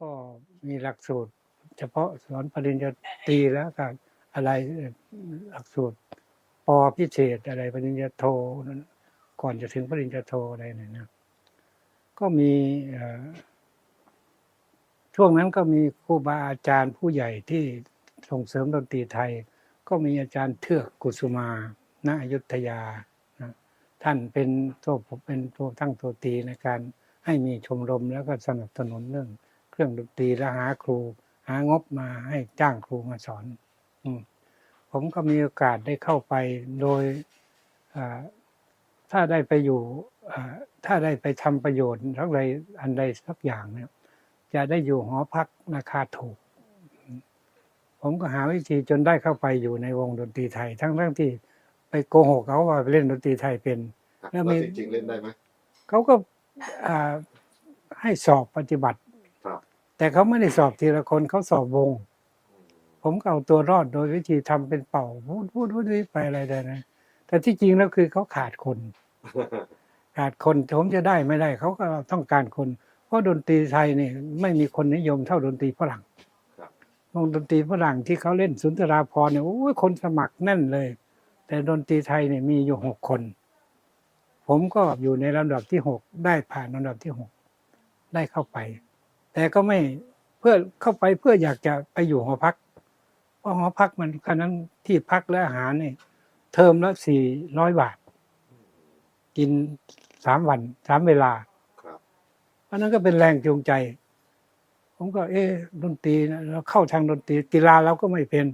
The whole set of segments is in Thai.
ก็มีหลักสูตร เฉพาะสอนปริญญาตรีแล้วก็อะไรหลักสูตรปอพิเศษอะไรปริญญาโทนั้นก่อนจะถึงปริญญาโทอะไรเนี่ยนะก็มีช่วงนั้นก็มีครูบาอาจารย์ผู้ใหญ่ที่ส่งเสริมดนตรีไทย ก็มีอาจารย์เทือกกุสุมาณอยุธยานะท่านเป็นตัวผมเป็นตัวตั้งตัวตีในการให้มีชมรมแล้วก็สนับสนุนเรื่อง เครื่องดนตรีและหาครู หางบมาให้จ้างครูมาสอนอืมผมก็มีโอกาสได้เข้าไปโดยอ่าถ้าได้ไปอยู่อ่าถ้าได้ไปทำประโยชน์ทั้งใดอันใดสักอย่างเนี่ยจะได้อยู่หอพักราคาถูก ผมก็หาวิธีจนได้เข้าไปอยู่ในวงดนตรีไทย ทั้งทั้งที่ไปโกหกเขาว่าเล่นดนตรีไทยเป็นครับแล้วแล้วมีจริงๆเล่นได้ไหมเขาก็อ่าให้สอบปฏิบัติครับ แต่เขาไม่ได้สอบทีละคนเขาสอบวงอืมผมก็เอาตัวรอดโดยวิธีทำเป็นเป่าพูดพูดพูดไปอะไรแต่นะแต่ที่จริงแล้วคือเขาขาดคน ขาดคนผมจะได้ไม่ได้เขาก็ต้องการคน เพราะดนตรีไทยเนี่ยไม่มีคนนิยมเท่าดนตรีฝรั่งครับวงดนตรีฝรั่งที่เขาเล่นสุนทราภรณ์เนี่ยโอ้ยคนสมัครแน่นเลย แต่ดนตรีไทยเนี่ยมีอยู่หกคน ผมก็อยู่ในลำดับที่หกได้ผ่านลำดับที่หกได้เข้าไป แต่ก็ไม่เพื่อเข้าไปเพื่ออยากจะไปอยู่หอพัก เพราะหอพักมันขนาดที่พักและอาหารเนี่ยเทอมละสี่ร้อยบาท กินสามวันสามเวลาครับอันนั้นก็เป็นแรงจูงใจ ผมก็ เอ๊ะดนตรีนะเราเข้าทางดนตรีกีฬาเราก็ไม่เป็น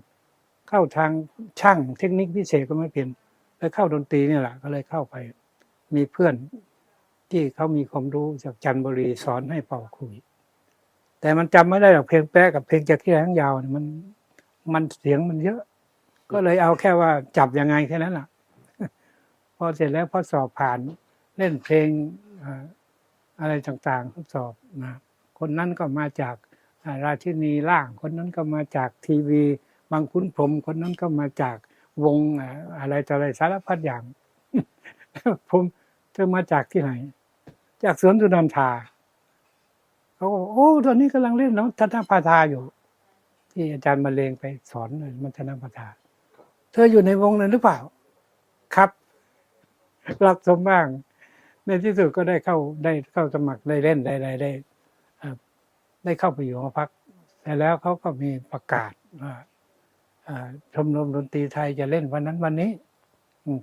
เข้าทางช่างเทคนิคพิเศษก็ไม่เป็นเลยเข้าดนตรีนี่แหละก็เลยเข้าไป มีเพื่อนที่เขามีความรู้จากจันทบุรีสอนให้เป่าขลุย แต่มันจำไม่ได้หรอกเพลงแป๊ะกับเพลงจะขี้แรงยาวมันมันเสียงมันเยอะ ก็เลยเอาแค่ว่าจับยังไงแค่นั้นแหละพอเสร็จแล้วพอสอบผ่านเล่นเพลงอะไรต่างๆทดสอบนะคนนั้นก็มาจากราชินีล่าง คนนั้นก็มาจากทีวี บางคุ้นพรมคนนั้นก็มาจากวงอ่าอะไรต่ออะไรสารพัดอย่าง ผมเธอมาจากที่ไหน จากสวนสุนันทา เขาก็บอกโอ้ตอนนี้กำลังเล่นน้องธนปาทาอยู่ ที่อาจารย์มาเลงไปสอนเลยมันธนปาทาเธออยู่ในวงนั้นหรือเปล่า ครับ รับสมบ้าง ในที่สุดก็ได้เข้าได้เข้าสมัครได้เล่นได้ได้ได้เอ่อได้เข้าไปอยู่หอพักแต่แล้วเขาก็มีประกาศว่าชมรมดนตรีไทยจะเล่นวันนั้นวันนี้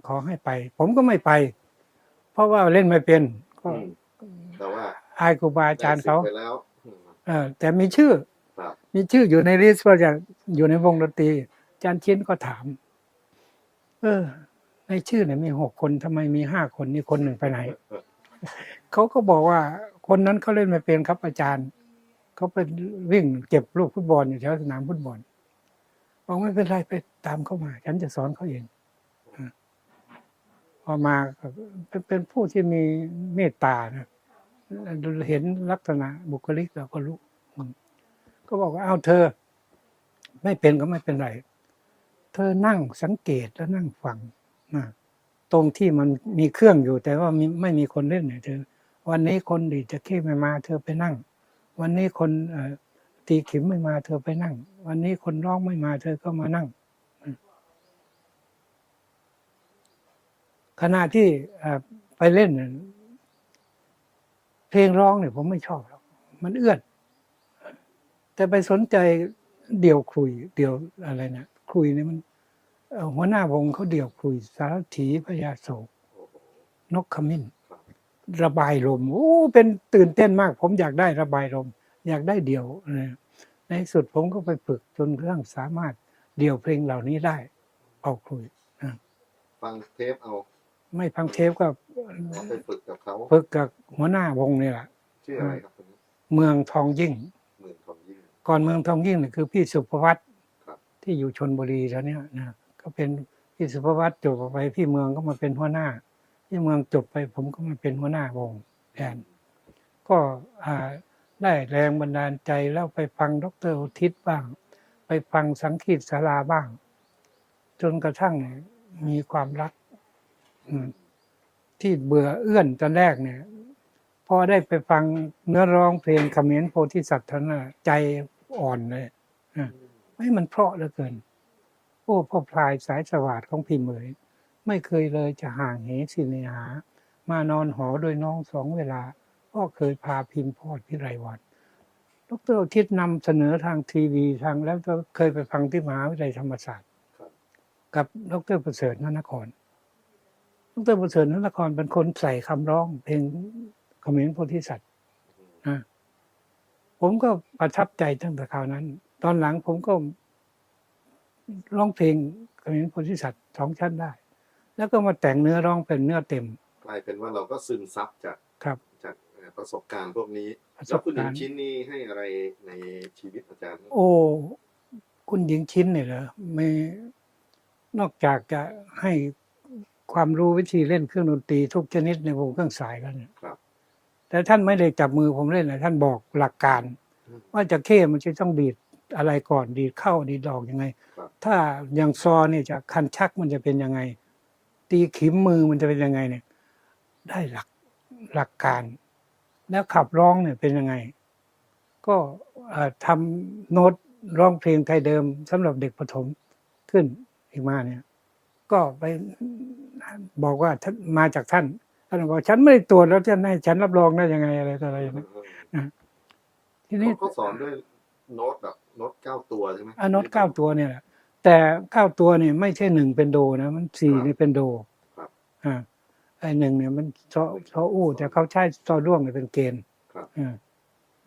ขอให้ไป ผมก็ไม่ไป เพราะว่าเล่นไม่เป็นก็แต่ว่า อายครูบาอาจารย์เขาได้สิทธิ์ไปแล้วอืมเออแต่มีชื่อครับมีชื่ออยู่ในลิสต์ว่าจะอยู่ในวงดนตรีอาจารย์ชิ้นก็ถาม เออ ในชื่อเนี่ยมีหกคนทำไมมีห้าคนนี่คนหนึ่งไปไหนเขาก็บอกว่าคนนั้นเขาเล่นไม่เป็นครับอาจารย์เขาไปวิ่งเก็บลูกฟุตบอลอยู่แถวสนามฟุตบอลบอกไม่เป็นไรไปตามเขามา ฉันจะสอนเขาเองอะพอมาก็เป็นเป็นผู้ที่มีเมตตานะ เห็นลักษณะบุคลิกเราก็รู้ก็บอกว่าเอาเธอ ไม่เป็นก็ไม่เป็นไร เธอนั่งสังเกตแล้วนั่งฟังนะตรงที่มันมีเครื่องอยู่ แต่ว่าไม่มีคนเล่นเนี่ยเธอ วันนี้คนดีจะเข้ไม่มา เธอไปนั่ง วันนี้คนตีขิมไม่มา เธอไปนั่ง วันนี้คนร้องไม่มา เธอก็มานั่งขณะที่ไปเล่น เพลงร้องเนี่ยผมไม่ชอบหรอกมันเอื้อน แต่ไปสนใจเดี่ยวคุย เดี่ยวอะไรนะคุยเนี่ยมันหัวหน้าวงเขาเดี่ยวคุย สารถีพญาโศกนกขมิ้น ระบายลมโอ้เป็นตื่นเต้นมาก ผมอยากได้ระบายลม อยากได้เดี่ยวนะในสุดผมก็ไปฝึกจนกระทั่งสามารถเดี่ยวเพลงเหล่านี้ได้เอาคุยฟังเทปเอา ไม่ฟังเทปก็เอาไปฝึกกับเขาฝึกกับหัวหน้าวงนี่แหละชื่ออะไรครับคนนี้เมืองทองยิ่งหมื่นทองยิ่ง ก่อนเมืองทองยิ่งเนี่ยคือพี่สุภวัตครับที่อยู่ชนบุรีแล้วเนี่ยนะก็เป็นพี่สุภวัตจบออกไปพี่เมืองก็มาเป็นหัวหน้า พี่เมืองจบไปผมก็มาเป็นหัวหน้าวงแทนก็อ่าได้แรงบันดาลใจแล้วไปฟังดรอุทิศบ้าง ไปฟังสังคีตสาราบ้าง จนกระทั่งเนี่ยมีความรักอืม ที่เบื่อเอื้อนตอนแรกเนี่ยพพอได้ไปฟังเนื้อร้องเพลงเขมรโพธิสัตว์เท่านั้นน่ะใจอ่อนเลยไม่มันเพราะเหลือเกิน โอ้พ่อพลายสายสวัสดของพี่เหมย ไม่เคยเลยจะห่างเหสิเนหา มานอนหอโดวยน้องสองเวลาพ่อเคยพาพิมพ์พอดพิไรวันดรอาทิตย์นำเสนอทางทีวีทางแล้วก็เคยไปฟังที่มหาวิทยาลัยธรรมศาสตร์ครับกับดรประเสริฐนนคร ดรประเสริฐนนครเป็นคนใส่คำร้อง เพลงเขมรโพธิสัตว์นะผมก็ประทับใจตั้งแต่คราวนั้น ตอนหลังผมก็ร้องเพลงเขมรโพธิสัตว์สองชั้นได้ แล้วก็มาแต่งเนื้อร้องเป็นเนื้อเต็ม กลายเป็นว่าเราก็ซึมซับจากครับ จากเอ่อประสบการณ์พวกนี้ประสแล้วบคุณหญิกางรณ์ ชิ้นนี้ให้อะไรในชีวิตอาจารย์โอ้ คุณหญิงชิ้นเนี่ยเหรอไม่นอกจากจะให้ ความรู้วิธีเล่นเครื่องดนตรีทุกชนิดในวงเครื่องสายแล้วเนี่ยครับ แต่ท่านไม่ได้จับมือผมเล่นนะท่านบอกหลักการอืมว่าจะเข้มันจะต้องดีดอะไรก่อนดีดเข้าดีดออกยังไง ครับ ถ้าอย่างซอเนี่ยจะคันชักมันจะเป็นยังไง ตีขิมมือมันจะเป็นยังไงเนี่ย ได้หลักหลักการ แล้วขับร้องเนี่ยเป็นยังไง ก็เอ่อทำโน้ตร้องเพลงไทยเดิมสำหรับเด็กประถมขึ้นอีกมาเนี่ย ก็ไป บอกว่าท่านมาจากท่านท่านบอกฉันไม่ได้ตรวจแล้วจะให้ฉันรับรองได้ยังไงอะไรต่ออะไรอย่างนี้ทีนี้เขาสอนด้วยโน้ตแบบโน้ตเก้าตัวใช่ไหมอะโน้ตเก้าตัวเนี่ยแหละแต่เก้าตัวเนี่ยไม่ใช่หนึ่งเป็นโดนะมันสี่นี่เป็นโดครับอ่าไอหนึ่งเนี่ยมันซอซออู้ แต่เขาใช้ซอด้วงเนี่ยเป็นเกณฑ์ครับอ่า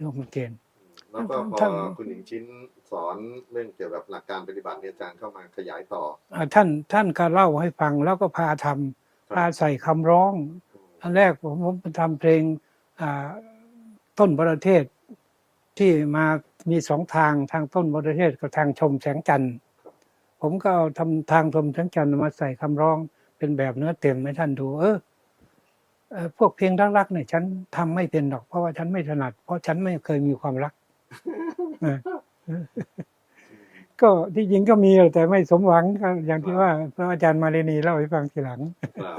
ด้วงเป็นเกณฑ์แล้วก็พอท่านคุณหญิงชิ้นส อนเรื่องเกี่ยวกับหลักการปฏิบัติเนี่ยอาจารย์เข้ามาขยายต่ออ่าท่านท่านก็เล่าให้ฟังแล้วก็พาทำพาใส่คำร้อง อันแรกผมผมทำเพลงอ่าต้นประเทศที่มามีสองทางทางต้นประเทศกับทางชมแสงจันทร์ผมก็เอาทำทางชมแสงจันทร์มาใส่คำร้องเป็นแบบเนื้อเต็มให้ท่านดู เออเอ่อพวกเพลงรักๆเนี่ยฉันทำไม่เป็นหรอก เพราะว่าฉันไม่ถนัด เพราะฉันไม่เคยมีความรักเออ ก็ที่จริงก็มีแต่ไม่สมหวังก็อย่างที่ว่าพระอาจารย์มาเรนีเล่าให้ฟังทีหลังครับ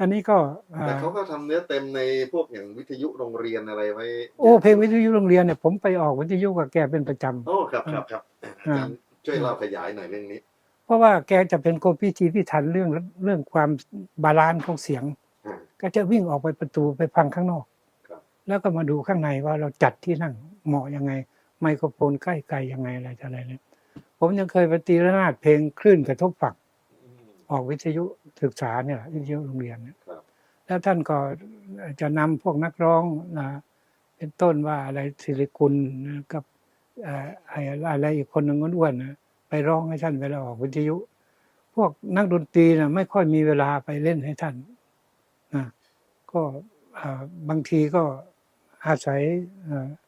อันนี้ก็อ่าแต่เขาก็ทำเนื้อเต็มในพวกอย่างวิทยุโรงเรียนอะไรไว้ โอ้เพลงวิทยุโรงเรียนเนี่ยผมไปออกวิทยุกับแกเป็นประจำโอ้ครับครับครับอาอ่าจารย์ช่วยเล่าขยายหน่อยเรื่องนี้ เพราะว่าแกจะเป็นคนพิธีพิถันเรื่องเรื่องความบาลานซ์ของเสียงอ่าก็จะวิ่งออกไปประตูไปฟังข้างนอกครับแล้วก็มาดูข้างในว่าเราจัดที่นั่งเหมาะยังไง ไมโครโฟนใกล้ไกลยังไงอะไรต่ออะไรเนี่ยผมยังเคยไปตีระนาดเพลงคลื่นกระทบฝั่งอืมออกวิทยุศึกษาเนี่ยแหละวิทยุโรงเรียนเนี่ยครับแล้วท่านก็จะนำพวกนักร้องนะเป็นต้นว่าอะไรศิริกุลนะกับเอ่อไอ้อะไรอีกคนหนึ่งอ้วนๆนะไปร้องให้ท่านเวลาออกวิทยุ พวกนักดนตรีนะไม่ค่อยมีเวลาไปเล่นให้ท่านนะก็เอ่อบางทีก็อาศัยเอ่อพ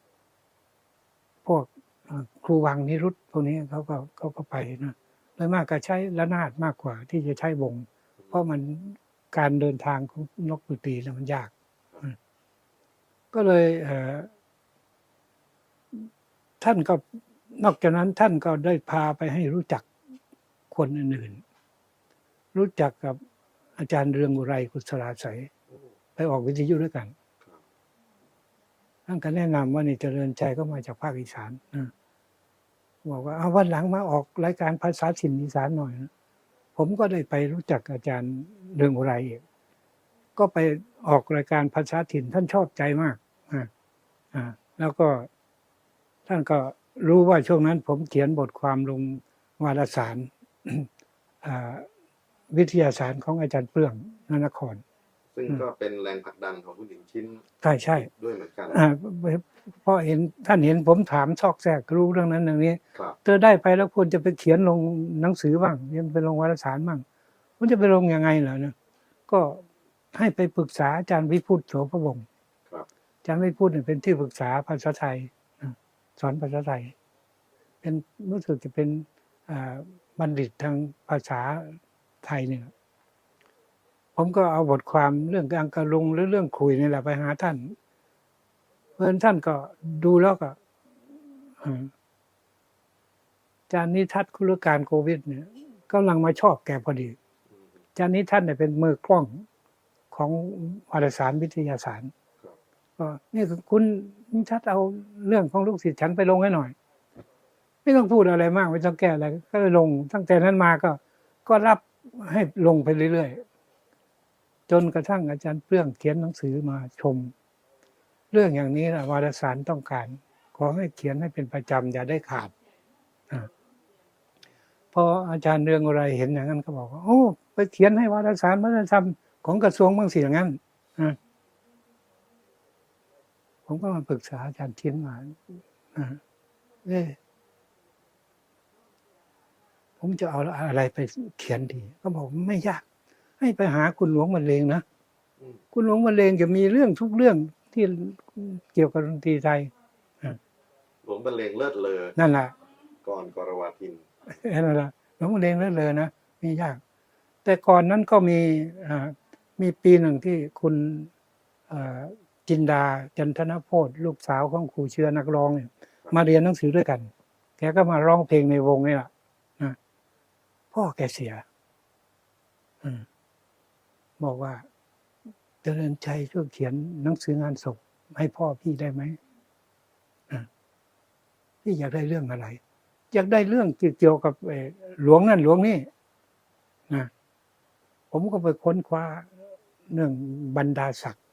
วกครูวังนิรุตพวกนี้เขาก็เขาก็ไปนะโดยมากก็ใช้ระนาดมากกว่าที่จะใช้วง เพราะมันการเดินทางของนกดนตรีเนี่ยมันยาก ก็เลยเท่านก็นอกจากนั้นท่านก็ได้พาไปให้รู้จักคนอื่นๆรู้จักกับอาจารย์เรืองอุไรกุศลาใสยไปออกวิทยุด้วยกัน ท่านก็แนะนำว่านี่เจริญใจก็มาจากภาคอีสานนะบอกว่าเอาวันหลังมาออกรายการภาษาถิ่นอีสานหน่อยนะผมก็ได้ไปรู้จักอาจารย์เรืองอุไรอีกก็ไปออกรายการภาษาถิ่นท่านชอบใจมากอ่าอ่าแล้วก็ท่านก็รู้ว่าช่วงนั้น ผมเขียนบทความลงวารสารอ่าวิทยาศาสตร์ของอาจารย์เปลืองนนคร ซึ่งก็เป็นแรงผลักดันของคุณหญิงชิ้นใช่ใช่ด้วยเหมือนกันอ่าเพราะเห็นท่านเห็นผมถามซอกแซกรู้เรื่องนั้นเรื่องนี้ครับเธอได้ไปแล้วควรจะไปเขียนลงหนังสือบ้างยังไปลงวารสารบ้างมันจะไปลงยังไงเหรอเนี่ยก็ให้ไปปรึกษาอาจารย์วิพุตโสพวงศ์ครับอาจารย์วิพุตเนี่ยเป็นที่ปรึกษาภาษาไทยนะสอนภาษาไทย เป็นรู้สึกจะเป็นอ่าบัณฑิตทางภาษาไทยเนี่ย ผมก็เอาบทความเรื่องการกระลุงหรือเรื่องคุยนี่แหละไปหาท่าน เพื่อนท่านก็ดูแล้วก็อาจารย์นิทัศน์คุลการโควิด เนี่ยกำลังมาชอบแกพอดีอาจารย์นิทัศน์เนี่ยเป็นมือกล้องของวารสารวิทยาศาสตร์ก็นี่คือคุณชัดเอาเรื่องของลูกศิษย์ฉันไปลงให้หน่อย ไม่ต้องพูดอะไรมากไม่ต้องแก้อะไรก็เลยลง ตั้งแต่นั้นมาก็ ก็รับให้ลงไปเรื่อยๆ จนกระทั่งอาจารย์เปลื้องเขียนหนังสือมาชม เรื่องอย่างนี้นะวารสารต้องการ ขอให้เขียนให้เป็นประจำอย่าได้ขาดอพออาจารย์เรืองอะไรเห็นอย่างนั้นก็บอกว่าโอ้ไปเขียนให้วารสารวัฒนธรรมของกระทรวงบางสิ่งอย่างนั้นผมก็มาปรึกษาอาจารย์ชิ้นมาเอ๊ะผมจะเอาอะไรไปเขียนดี ก็บอกไม่ยาก ให้ไปหาคุณหลวงบรรเลงนะอืมคุณหลวงบรรเลงจะมีเรื่องทุกเรื่องที่เกี่ยวกับดนตรีไทยหลวงบรรเลงเลิศเลอนั่นแหละก่อนกรวาทินนั่นแหละหลวงบรรเลงเลิศเลยนะไม่ยาก แต่ก่อนนั้นก็มีอ่ามีปีหนึ่งที่คุณอ่าจินดาจันทนโพธิ์ลูกสาวของครูเชื้อนักร้องเนี่ยมาเรียนหนังสือด้วยกัน แกก็มาร้องเพลงในวงนี่แหละนะพ่อแกเสีย อืม บอกว่าเจริญชัยช่วยเขียนหนังสืองานศพให้พ่อพี่ได้ไหมพี่อยากได้เรื่องอะไร อยากได้เรื่องเกี่ยวกับหลวงนั่นหลวงนี่นะผมก็ไปค้นคว้าเรื่องบรรดาศักดิ์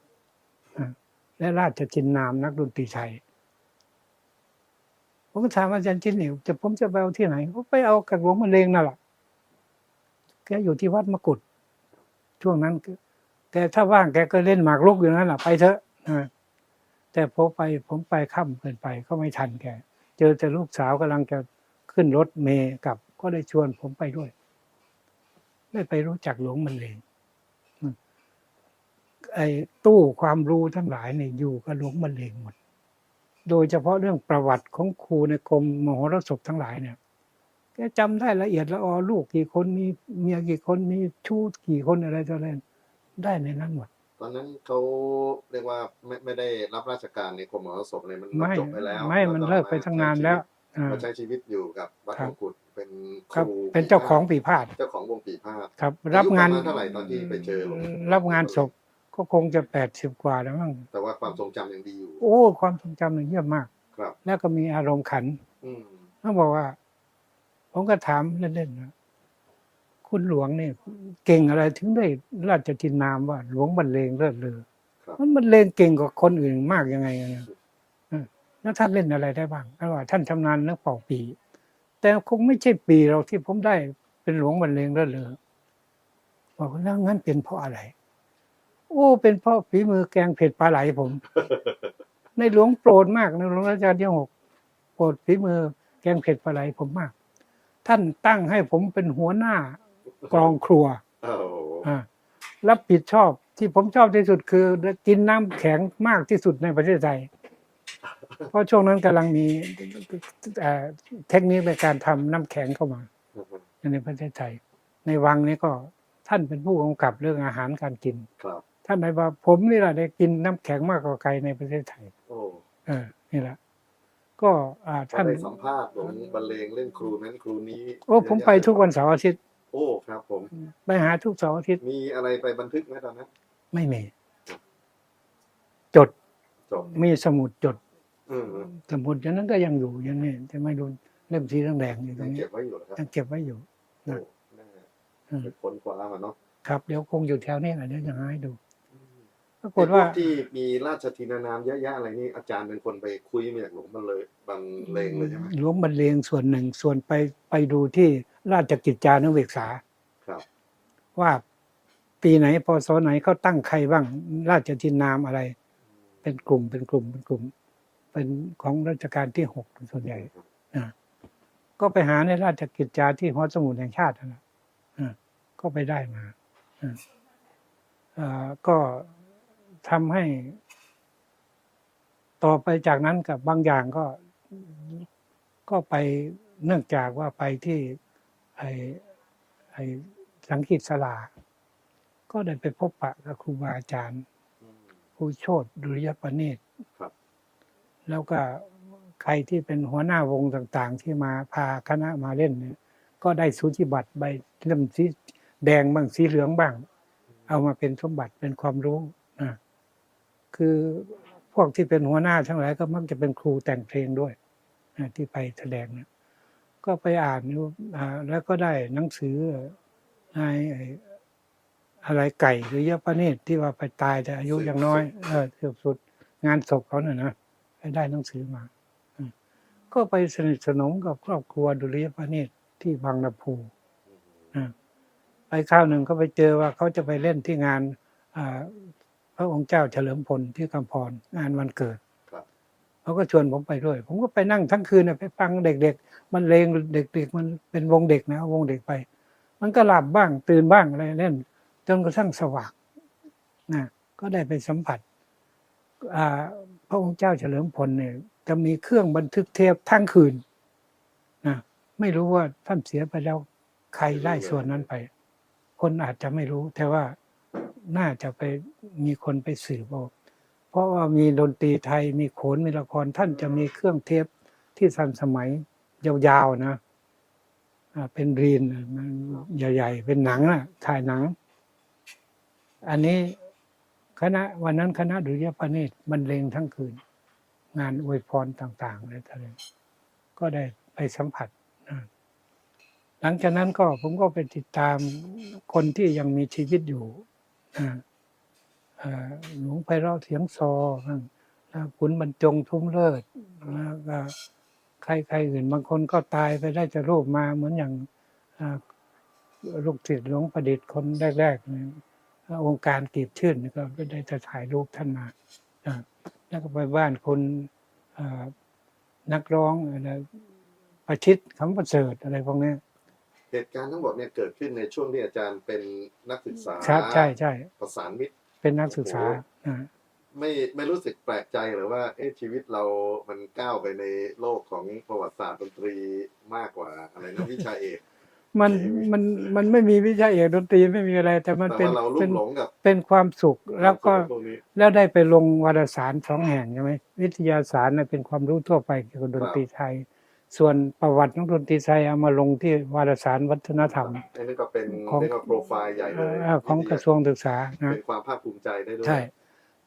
และราชจินนามนักดนตรีไทยผมก็ถามอาจารย์จินนี่จะผมจะไปเอาที่ไหนก็ไปเอากับหลวงมะเร็งนั่นแหละแกอยู่ที่วัดมกุฎ ช่วงนั้นก็แกถ้าว่างแกก็เล่นหมากรุกอยู่นั่นแหละไปเถอะนะแต่พอไปผมไปค่ำเกินไปก็ไม่ทันแก เจอแต่ลูกสาวกำลังจะขึ้นรถเมย์กลับ ก็ได้ชวนผมไปด้วย ได้ไปรู้จักหลวงมันเลงไอ้ตู้ความรู้ทั้งหลายเนี่ยอยู่กับหลวงมันเลงหมด โดยเฉพาะเรื่องประวัติของครูในกรมมโหรสพทั้งหลายเนี่ย จำได้ละเอียดละออลูกกี่คนมีเมียกี่คนมีชู้กี่คนอะไรต่ออะไรได้ในนั้นหมดตอนนั้นเขาเรียกว่าไม่ไม่ได้รับราชการในกรมมหรสพเลยมันไม่จบไปแล้วไม่มันเลิกไปตั้งนานแล้วอ่ามาใช้ชีวิตอยู่กับวัดครัมบงกุฎเป็นคครับรูเป็นเจ้าของปีพาดเจ้าของวงปีพาดครับ รับงานอายุประมาณเท่าไหร่ตอนที่ไปเจอหลวงรับงานศพก็คงจะแปดสิบกว่าแล้วมั้งแต่ว่าความทรงจำยังดีอยู่ โอ้ ความทรงจำเนี่ยเยี่ยมมาก ครับ แล้วก็มีอารมณ์ขันอืมเขาบอกว่า ผมก็ถามเล่นๆนะคุณหลวงเนี่ยเก่งอะไรถึงได้ราชทินนามว่า หลวงบรรเลงเลิศเลอครับมันบรรเลงเก่งกว่าคนอื่นมากยังไงอะเนี่ยเออแล้วท่านเล่นอะไรได้บ้างท่านว่าท่านชำนาญเรื่องเป่าปี แต่คงไม่ใช่ปีเราที่ผมได้เป็นหลวงบรรเลงเลิศเลอบอกว่าแล้วงั้นเป็นเพราะอะไร โอ้ เป็นเพราะฝีมือแกงเผ็ดปลาไหลผม ในหลวงโปรดมากในหลวงรัชกาลที่หกโปรดฝีมือแกงเผ็ดปลาไหลผมมาก ท่านตั้งให้ผมเป็นหัวหน้ากองครัวโอ้โหอ่ารับผิดชอบที่ผมชอบที่สุดคือ กินน้ำแข็งมากที่สุดในประเทศไทยเพราะช่วงนั้นกำลังมีเอ่อเทคนิคในการทำน้ำแข็งเข้ามาในประเทศไทย ในวังนี้ก็ท่านเป็นผู้กำกับเรื่องอาหารการกินครับท่านได้ว่าผมนี่แหละได้กินน้ำแข็งมากกว่าใครในประเทศไทยโอ้เออนี่แหละ ก็อ่าท่าท่านนได้สัมภาษณ์หลวงบรรเลงเล่นครูนั้นครูนี้โอ้ผมไปทุกวันเสาร์อาทิตย์โอ้ครับผมไปหาทุกเสาร์อาทิตย์มีอะไรไปบันทึกไหมตอนนั้นไม่มีจดจบมีสมุดจดอืมสมุดอย่างนั้นก็ยังอยู่อย่างนี้แต่ไม่โดนเล่มสีแดงๆอยู่ตรยังงนี้เก็บไว้อยู่เหรอครับยังเก็บไว้อยู่โอ้นะน่าอืมไปค้นคว้ามาเนาะครับ เดี๋ยวคงอยู่แถวนี้แหละเดี๋ยวจะหาให้ดู ปรากไอ้ฏพวว่ากที่มีราชทินานามเยอะแยะอะไรนี่อาจารย์เป็นคนไปคุยมาจากหลวงบรรเลยบางเลงเลยใช่ไหมหลวงบรรเลงส่วนหนึ่งส่วนไปไปดูที่ราชกิจจานุเบกษาครับ ว่าปีไหนพศไหนเขาตั้งใครบ้าง ราชทินนามอะไร เป็นกลุ่มเป็นกลุ่มเป็นกลุ่ม เป็นของรัชกาลที่หกส่วนใหญ่อ่าก็ไปหาในราชกิจจาที่หอสมุดแห่งชาตินั่นแหละอ่าก็ไปได้มาอ่าอ่าก็ ทำให้ ต่อไปจากนั้นกับบางอย่างก็ก็ไปเนื่องจากว่าไปที่ไอไอสังคีตสลา ก็ได้ไปพบปะกับครูบาอาจารย์อืมครูโชตดุริยประณีตครับแล้วก็ใครที่เป็นหัวหน้าวงต่างๆ ที่มาพาคณะมาเล่นเนี่ย ก็ได้สูจิบัตรใบเล่มสีแดงบ้างสีเหลืองบ้าง เอามาเป็นสมบัติเป็นความรู้นะ คือพวกที่เป็นหัวหน้าทั้งหลายก็มักจะเป็นครูแต่งเพลงด้วยนะที่ไปแสดงนะก็ไปอ่านดูอ่าแล้วก็ได้หนังสือในไอ้อะไรไก่หรือยะปะเนตรที่ว่าไปตายแต่อายุยังน้อยเออที่สุดงานศพเขาเนี่ยนะไปได้หนังสือมาอืมก็ไปสนิทสนมกับครอบครัวดุริยปเนตรที่บางนาภูอืมไปข้าวหนึ่งก็ไปเจอว่าเขาจะไปเล่นที่งานอ่าพ ระองค์เจ้าเฉลิมพลที่กำพรงานวันเกิดครับเขาก็ชวนผมไปด้วย ผมก็ไปนั่งทั้งคืนน่ะไปฟังเด็ก ๆ มันเลงเด็ก ๆ มันเป็นวงเด็กนะวงเด็กไป มันก็หลับบ้างตื่นบ้างอะไรเล่น จนกระทั่งสว่างนะก็ได้ไปสัมผัสอ่าพระองค์เจ้าเฉลิมพลเนี่ยจะมีเครื่องบันทึกเทปทั้งคืนนะไม่รู้ว่าท่านเสียไปแล้วใครได้ส่วนนั้นไป คนอาจจะไม่รู้แต่ว่า น่าจะไปมีคนไปสืบเอาเพราะว่ามีดนตรีไทยมีโขนมีละครท่านจะมีเครื่องเทปที่ทันสมัยยาวๆนะเป็นรีนมันใหญ่ ๆ เป็นหนังนะถ่ายหนัง อันนี้คณะวันนั้นคณะดุริยปณิตบรรเลงทั้งคืน งานอวยพรต่างๆเลยทะเลก็ได้ไปสัมผัสนะหลังจากนั้นก็ผมก็ไปติดตามคนที่ยังมีชีวิตอยู่ หลวงไพเราะเสียงซอขุนบรรจงทุ่มเลิศแล้วก็ใครใครอื่นบางคนก็ตายไปได้จะรูปมาเหมือนอย่างลูกศิษย์หลวงประดิษฐ์คนแรกๆองค์การกีบชื่นก็ได้จะถ่ายรูปท่านมาแล้วก็ไปบ้านคนนักร้องอะไรประชิดคำประเสริฐอะไรพวกนี้ เหตุการณ์ทั้งหมดเนี่ยเกิดขึ้นในช่วงที่อาจารย์เป็นนักศึกษาครับใช่ใช่ประสานมิตรเป็นนักศึกษาโอ้โหอ่าไม่ไม่รู้สึกแปลกใจหรือว่าเอ๊ะชีวิตเรามันก้าวไปในโลกของประวัติศาสตร์ดนตรีมากกว่าอะไรนะวิชาเอกมันมันมันไม่มีวิชาเอกดนตรีไม่มีอะไร แต่มันแต่เป็นว่าเราลุ่เป็นมหลงกับเป็นความสุขแล้วก็พวกนี้แล้วได้ไปลงวารสารสองแห่งใช่ไหมวิทยาศาสตร์น่ะเป็นความรู้ทั่วไปเกี่ยวกับดนตรีไทย ส่วนประวัติของดนตรีไทยเอามาลงที่วารสารวัฒนธรรม อันนี้ก็เป็นของเรียกว่าโปรไฟล์ใหญ่เลยเอ่อของกระทรวงศึกษานะเป็นความภาคภูมิใจได้ด้วยใช่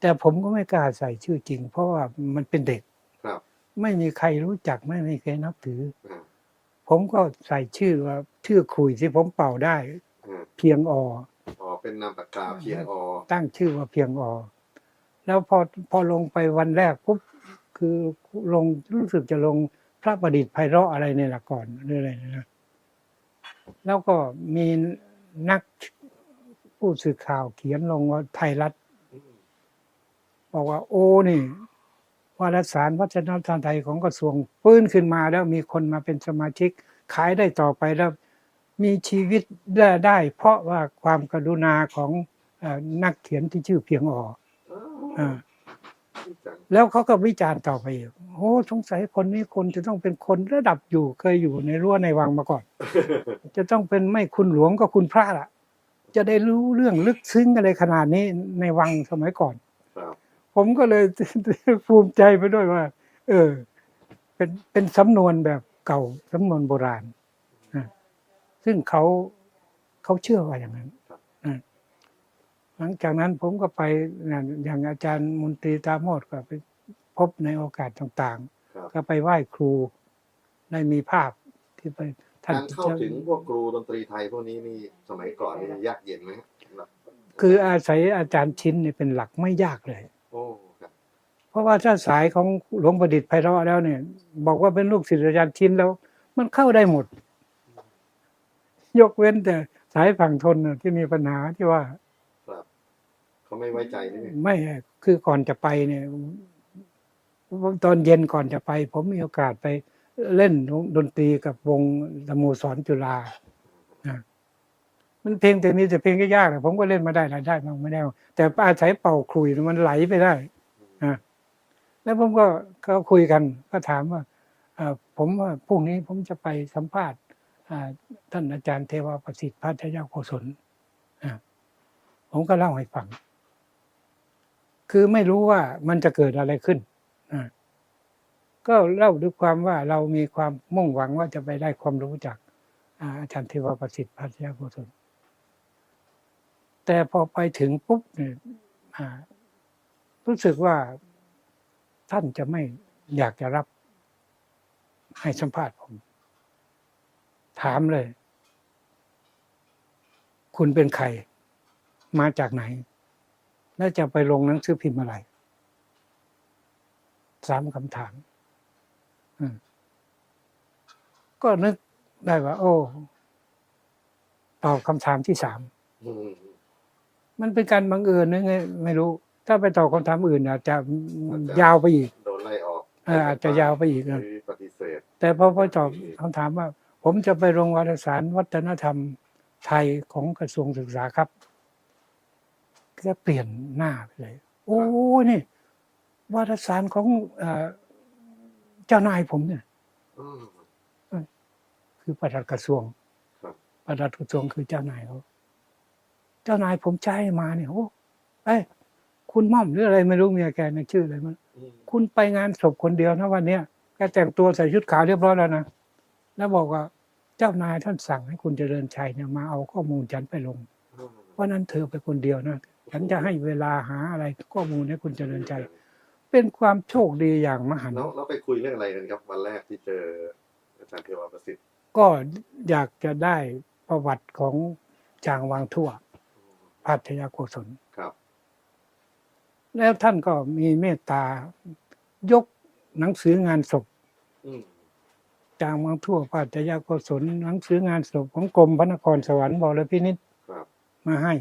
แต่ผมก็ไม่กล้าใส่ชื่อจริง เพราะว่ามันเป็นเด็กครับ ไม่มีใครรู้จักไม่มีใครนับถืออ่าผมก็ใส่ชื่อว่าชื่อคุยที่ผมเป่าได้อ่าเพียงออ๋อเป็นนามปากกาเพียงอตั้งชื่อว่าเพียงอแล้วพอพอลงไปวันแรกปุ๊บคือลงรู้สึกจะลง พระประดิษฐ์ไพเราะอะไรเนี่ยละก่อนหรืออะไรนะแล้วก็มีนักผู้สื่อข่าวเขียนลงว่าไทยรัฐ บอกว่าโอ้นี่วารสารวัฒนธรรมไทยของกระทรวงฟื้นขึ้นมาแล้วมีคนมาเป็นสมาชิก ขายได้ต่อไปแล้วมีชีวิตได้ไดเพราะว่าความกรุณาของอนักเขียนที่ชื่อเพียงออ้าวอ่าดีจัง แล้วเขาก็วิจารณ์ต่อไปอีกโอ้สงสัยคนนี้คนจะต้องเป็นคนระดับอยู่เคยอยู่ในรั้วในวังมาก่อน จะต้องเป็นไม่คุณหลวงก็คุณพระล่ะจะได้รู้เรื่องลึกซึ้งอะไรขนาดนี้ในวังสมัยก่อนครับผมก็เลยภูมิใจไปด้วยว่า เออ เป็นเป็นสำนวนแบบเก่าสำนวนโบราณนะซึ่งเขาเขาเชื่อว่าอย่างนั้นนะ หลังจากนั้นผมก็ไปนะอย่างอาจารย์มนตรีตาโมดก็ไปพบในโอกาสต่างครับๆก็ไปไหว้ครูได้มีภาพที่ไปท่านการเข้าถึงพวกครูดนตรีไทยพวกนี้นี่สมัยก่อนนี่ยากเย็นไหมฮะคืออาศัยอาจารย์ชิ้นเนี่ยเป็นหลักไม่ยากเลยโอ้ครับเพราะว่าถ้าสายของหลวงประดิษฐ์ไพเราะแล้วเนี่ย บอกว่าเป็นลูกศิษย์อาจารย์ชิ้นแล้ว มันเข้าได้หมด ยกเว้นแต่สายฝั่งทนน่ะที่มีปัญหาที่ว่าครับ เขาไม่ไว้ใจนี่ไงไม่คือก่อนจะไปเนี่ยตอนเย็นก่อนจะไป ผมมีโอกาสไปเล่นดนตรีกับวงสโมสรจุฬานะมันเพลงแต่มีแต่เพลงยากๆนะผมก็เล่นมาได้รายได้มาไม่ได้บ้าแต่อาศัยเป่าขลุ่ยมันไหลไปได้นะแล้วผมก็ก็คุยกันก็ถามว่าผมว่าพรุ่งนี้ผมจะไปสัมภาษณ์ท่านอาจารย์เทวาประสิทธิ์พัทยาโกศลผมก็เล่าให้ฟัง คือไม่รู้ว่ามันจะเกิดอะไรขึ้นก็เล่าด้วยความว่าเรามีความมุ่งหวังว่าจะไปได้ความรู้จากอาจารย์เทวประสิทธิ์พัทยาโกศลแต่พอไปถึงปุ๊บเนี่ยรู้สึกว่าท่านจะไม่อยากจะรับให้สัมภาษณ์ผม ถามเลย คุณเป็นใคร มาจากไหน แล้วจะไปลงหนังสือพิมพ์อะไรสามคำถามอืมก็นึกได้ว่า โอ้ตอบคำถามที่สามอืมมันเป็นการบังเอิญนึกไงไม่รู้ ถ้าไปตอบคำถามอื่นอาจจะยาวไปอีกโดนไล่ออกเอออาจจะยาวไปอีกหนะรือปฏิเสธแต่พอพอตอบคำถามว่า ผมจะไปโรงวารสารวัฒนธรรมไทยของกระทรวงศึกษาครับ ก็เปลี่ยนหน้าไปเลย โอ้นี่วารสารของเออเจ้านายผมเนี่ยอืมคือประหลัดกระทรวงครับประหลัดกระทรวงคือเจ้านายเขาเจ้านายผมใช้มาเนี่ยโอ้เอ้ยคุณม่อมหรืออะไรไม่รู้เมียแกในยชื่ออะไรมันอืมคุณไปงานศพคนเดียวนะวันเนี้ยแกแต่งตัวใส่ชุดขาวเรียบร้อยแล้วนะแล้วบอกว่า เจ้านายท่านสั่งให้คุณเจริญชัยเนี่ยมาเอาข้อมูลฉันไปลงอืมเพราะนั้นเธอไปคนเดียวนะ ฉันจะให้เวลาหาอะไรข้อมูลให้คุณเจริญชัยเป็นความโชคดีอย่างมหันต์แล้วเราไปคุยเรื่องอะไรกันครับ วันแรกที่เจออาจารย์เทวาประสิทธิ์ ก็อยากจะได้ประวัติของจางวางทั่วพัทยาโกศลครับ แล้วท่านก็มีเมตตายกหนังสืองานศพอืมจางวางทั่วพัทยาโกศลหนังสืองานศพของกรมพระนครสวรรค์บรพินิษครับมาให้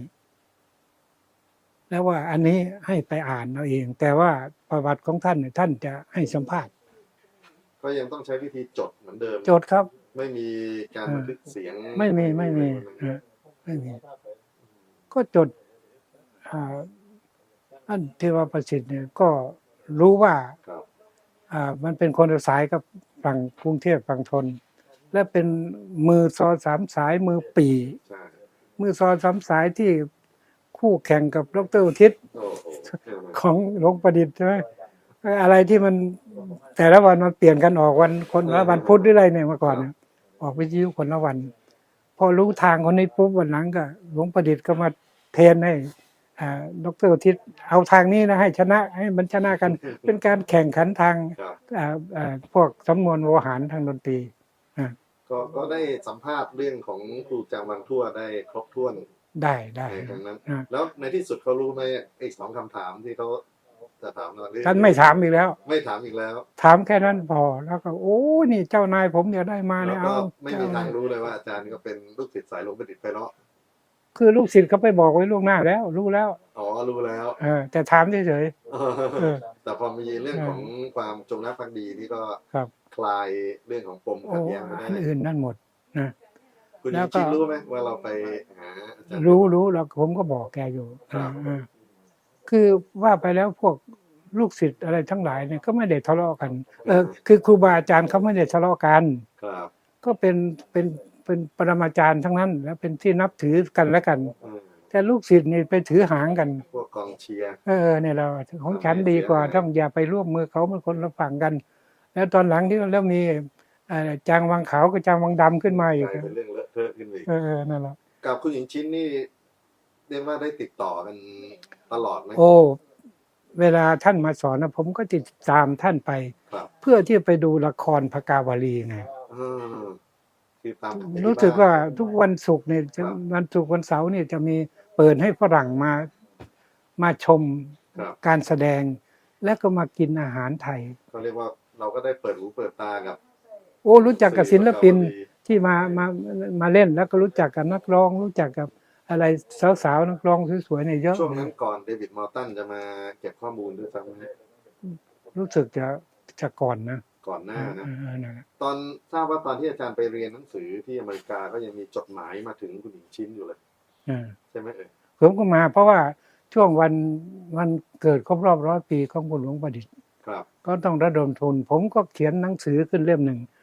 แล้วว่าอันนี้ให้ไปอ่านเอาเอง แต่ว่าประวัติของท่านเนี่ยท่านจะให้สัมภาษณ์ก็ยังต้องใช้วิธีจดเหมือนเดิม โจทย์ครับ ไม่มีการบันทึกเสียงไม่มีไม่มีฮะไม่มี ก็จดอ่าท่านเทวประสิทธิ์เนี่ยก็รู้ว่าครับอ่ามันเป็นคนละสายกับฝั่งกรุงเทพฝั่งทน และเป็นมือซอสามสายมือปี ใช่มือซอสามสายที่ คู่แข่งกับดรอุทิศโอ้โหของหลวงประดิษฐ์ใช่ไหมอะไรที่มันแต่ละวันมันเปลี่ยนกันออกวันคนละวันพุธหรืออะไรเนี่ยเมื่อก่อนเนี่ยออกวิทยุคนละวัน พอรู้ทางคนนี้ปุ๊บวันหลังก็หลวงประดิษฐ์ก็มาเทรนให้อ่าดรอุทิศเอาทางนี้นะให้ชนะให้มันชนะกันเป็นการแข่งขันทางครับอ่าอ่าพวกสำนวนโวหารทางดนตรีก็ก็ได้สัมภาษณ์เรื่องของครูจางวังทั่วได้ครบถ้วน ได้ได้ในครั้งนั้น อ่าแล้วในที่สุดเขารู้ไหมอีกสองคำถามที่เขาจะถามเราหรือท่านไม่ถามอีกแล้ว ไม่ถามอีกแล้วถามแค่นั้นพอแล้วก็โอ้นี่เจ้านายผมเนี่ยได้มาแล้เนี่วยก็เอาไม่มีทางรู้เลยว่าอาจารย์ก็เป็นลูกศิษย์สายหลวงประดิษฐ์ไปเนาะคือลูกศิษย์เขาไปบอกไว้ล่วงหน้าแล้ว รู้แล้วอ๋อรู้แล้ว เออแต่ถามเฉยๆเออ แต่พอมีเรื่องของความจงรักภักดีนี่ก็ครับ คลายเรื่องของปมโอ้ขัดแย้งไปได้อันอื่นนั่นหมดนะ คุณแล้ยิวงก็ ชิดรู้ไหมว่าเราไปหาอาจารย์รู้รู้แล้วผมก็บอกแกอยู่ครับเออคือว่าไปแล้วพวกลูกศิษย์อะไรทั้งหลายเนี่ยก็ไม่ได้ทะเลาะกัน เออคือครูบาอาจารย์เขาไม่ได้ทะเลาะกัน ครับก็เป็นเป็นเป็นปรมาจารย์ทั้งนั้น แล้วเป็นที่นับถือกันและกันเออแต่ลูกศิษย์นี่ไปถือหางกัน พวกกองเชียร์ เออเนี่ยเราของฉันดีกว่าเสียหายต้องอย่าไปร่วมมือเขาเป็นคนละฝั่งกัน แล้วตอนหลังที่แล้วมีเอ่อ จางวังขาวกับจางวังดำขึ้นมาอีกกลายเป็นเรื่องเลอะเทอะขึ้นไปอีกเออเออนั่นแหละกับคุณหญิงชิ้นนี่เรียกว่าได้ติดต่อกันตลอดไหมโอ้ เวลาท่านมาสอนนะผมก็ติดตามท่านไป ครับเพื่อที่ไปดูละครพกาวลีไงเออคือตามที่รู้สึกบ้นว่าทุกวันศุกร์เนี่ยจะครับวันศุกร์วันเสาร์เนี่ยจะมีเปิดให้ฝรั่งมามาชมครับการแสดง แล้วก็มากินอาหารไทย เขาเรียกว่าเราก็ได้เปิดหูเปิดตากับ โอ้รู้จักกับศิลปินสื่อพกาวลีที่มามามาเล่นแล้วก็รู้จักกับนักร้อง รู้จักกับอะไรสาวๆนักร้องสวยๆเนี่ยเยอะช่วงนั้นก่อนเดวิดมอร์ตันจะมาเก็บข้อมูลด้วยซ้ำนะรู้สึกจะจะก่อนนะก่อนหน้านะเออเออนั่นแหละตอนทราบว่าตอนที่อาจารย์ไปเรียนหนังสือที่อเมริกาก็ยังมีจดหมายมาถึงคุณหญิงชิ้นอยู่เลยเออใช่ไหมเอ่ยผมก็มาเพราะว่าช่วงวันวันเกิดครบรอบร้อยปีของคุณหลวงประดิษฐ์ครับก็ต้องระดมทุน ผมก็เขียนหนังสือขึ้นเล่มหนึ่งอืม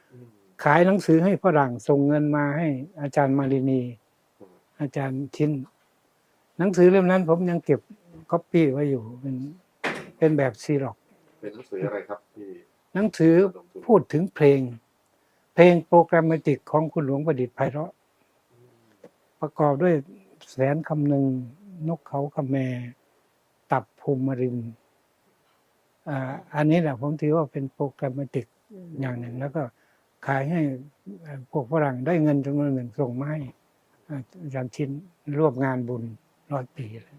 ขายหนังสือให้ฝรั่งส่งเงินมาให้อาจารย์มารินี อาจารย์ชิ้นหนังสือเล่มนั้น ผมยังเก็บก๊อปปี้ไว้อยู่เป็นเป็นแบบซีร็อกเป็นหนังสืออะไรครับที่หนังสือระดมทุนพูดถึงเพลง เพลงโปรแกรมมติกของคุณหลวงประดิษฐ์ไพเราะ ประกอบด้วยแสนคำหนึ่งนกเขาคำแม ตับภูมิรินทร์อ่าอันนี้แหละผมถือว่าเป็นโปรแกรมติกอย่างหนึ่งแล้วก็ ขายให้เอ่อพวกฝรั่งได้เงินจำนวนหนึ่งส่งมาให้อ่าอาจารย์ชินร่วมงานบุญร้อยปีเลย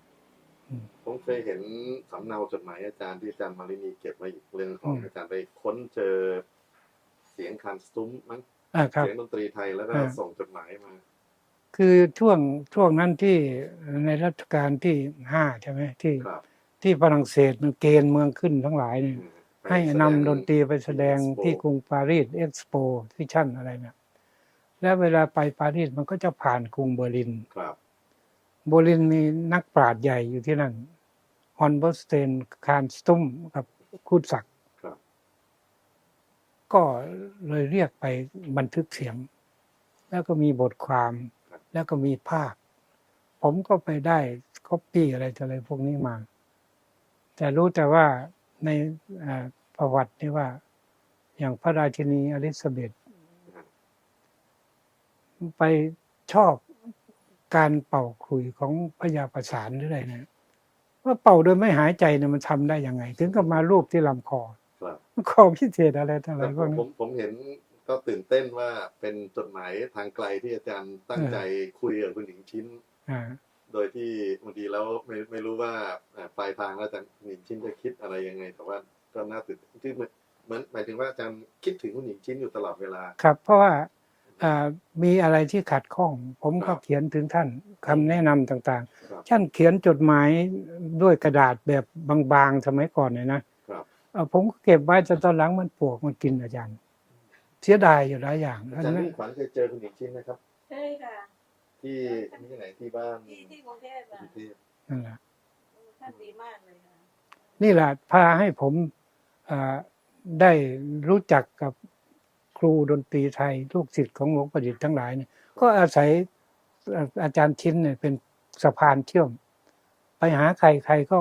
ผมเคยเห็นสำเนาจดหมายอาจารย์ที่อาจารย์มารินีเก็บไว้อีกเรื่องของอืมอาจารย์ไปค้นเจอเสียงคันสตุ้มมั้งอ่าครับเสียงดนตรีไทยแล้วก็อ่าส่งจดหมายมา คือช่วงช่วงนั้นที่ในรัชกาลที่ห้าใช่ไหมที่ครับที่ฝรั่งเศสมันเกณฑ์เมืองขึ้นทั้งหลายเนี่ยอืมไป ให้แสนำดนตรีไปแสดง Expo ที่กรุงปารีสเอ็กซ์โปที่ชั่นอะไรเนี่ยแล้วเวลาไปปารีสมันก็จะผ่านกรุงเบอร์ลินครับเบอร์ลินมีนักปราชญ์ใหญ่อยู่ที่นั่นฮอนเบอร์สเตนคารสตุมกับคูดศักดิ์ครับก็เลยเรียกไปบันทึกเสียง แล้วก็มีบทความ แล้วก็มีภาพ ผมก็ไปได้คอปปี้อะไรต่ออะไรพวกนี้มา แต่รู้แต่ว่า ในอ่าประวัตินี่ว่า อย่างพระราชินีอลิซาเบธไปชอบการเป่าขลุยของพญาประสานหรืออะไรนะว่าเป่าโดยไม่หายใจเนี่ยมันทำได้ยังไง ถึงกับมารูปที่ลำคอครับคอพิเศษอะไรทั้งหแต่ลายผพวกมนี้ผมผมเห็นก็ตื่นเต้นว่าเป็นจดหมายทางไกลที่อาจารย์ตั้งเออใจคุยกับคุณหญิงชิ้นอ่า โดยที่บางทีแล้วไม่ไม่รู้ว่าเอ่อปลายทางแล้วอาจารย์หญิงชิ้นจะคิดอะไรยังไง แต่ว่าก็น่าตื่นที่เหมือนเหมือนหมายถึงว่าอาจารย์คิดถึงคุณหญิงชิ้นอยู่ตลอดเวลา ครับ เพราะว่าอ่ามีอะไรที่ขัดข้อง ผมครัก็บเขียนถึงท่านคำแนะนำต่างครับๆท่านเขียนจดหมายด้วยกระดาษแบบบางๆสมัยก่อนเนี่ยนะครับเอ่อผมก็เก็บไว้แต่ตอนหลังมันปลวกมันกินอาจารย์ เสียดายอยู่หลายอย่างอาอันจารย์นั้นมิ่งขวัญเคยเจอคุณหญิงชิ้นนะครับใช่ค่ะ ที่ที่ไหนที่บ้านที่ที่กรุงเทพกอะรุงเทพนั่นแหละท่านดีมากเลยค่ะนี่แหละพาให้ผมอ่าได้รู้จักกับครูดนตรีไทยลูกศิษย์ของหลวงประดิษฐ์ทั้งหลายเนี่ยก็อาศัยอ่าอาจารย์ชิ้นเนี่ยเป็นสะพานเชื่อม ไปหาใครใครก็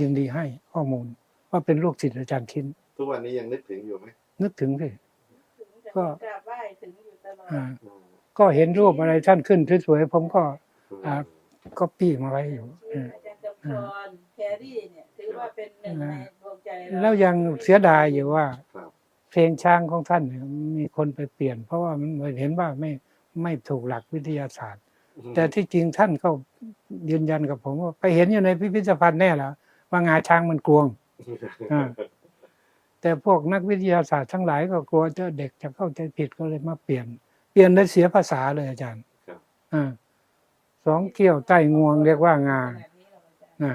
ยินดีให้ข้อมูล ว่าเป็นลูกศิษย์อาจารย์ชิ้น ทุกวันนี้ยังนึกถึงอยู่ไหมนึกถึงสิถึงจะก็กราบไหว้ถึงอยู่ตลอดอ่าอืม ก็เห็นรูปอะไรท่านขึ้นสวยๆผมก็อืมก็ปี้มาไว้อยู่ชื่เออออาจารย์กำพรแครี่เนี่ยถือว่าเป็นหนึ่งในดวงใจเราแล้วยังเสียดายอยู่ว่าครับเพลงช้างของท่านเนี่ยมีคนไปเปลี่ยน เพราะว่ามันเห็นว่าไม่ไม่ถูกหลักวิทยาศาสตร์ แต่ที่จริงท่านก็ยืนยันกับผมว่าไปเห็นอยู่ในพิพิธภัณฑ์แน่แล้วว่างาช้างมันกลวงอ่าแต่พวกนักวิทยาศาสตร์ทั้งหลายก็กลัวเจ้าเด็กจะเข้าใจผิดก็เลยมาเปลี่ยน เปลี่ยนได้เสียภาษาเลยอาจารย์ครับอ่าสองเกี้ยวใต้งวงเรียกว่างาขนาดนี้เราอาจารย์นะ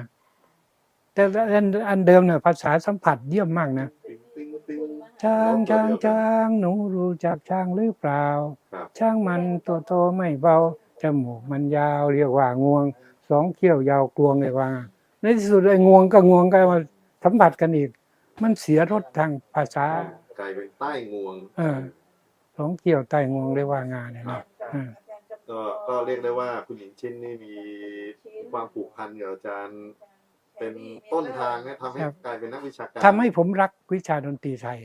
แต่อันอันเดิมเนี่ยภาษาสัมผัสเยี่ยมมากนะติ๊งติ๊งติ๊งช้างช้างช้างหนูรู้จักช้างหรือเปล่าครับช้างมันตัวโตไม่เบาจมูกมันยาวเรียกว่างวง สองเขี้ยวยาวกลวงเรียกว่า ในที่สุดไอ้งวงกับงวงก็มาสัมผัสกันอีก มันเสียรสทางภาษากลายเป็นใต้งวง เออสองเขี้ยวใต้งวงเรียกว่างาเนี่ยครันะบอ่าอาจารย์กำพรก็ก็เรียกได้ว่าคุณหญิงชิ้นนี่มีความผูกพันกับอาจารย์ เป็นต้นทางนะทำให้กลายเป็นนักวิชาการทำให้ผมรักวิชาดนตรีไทย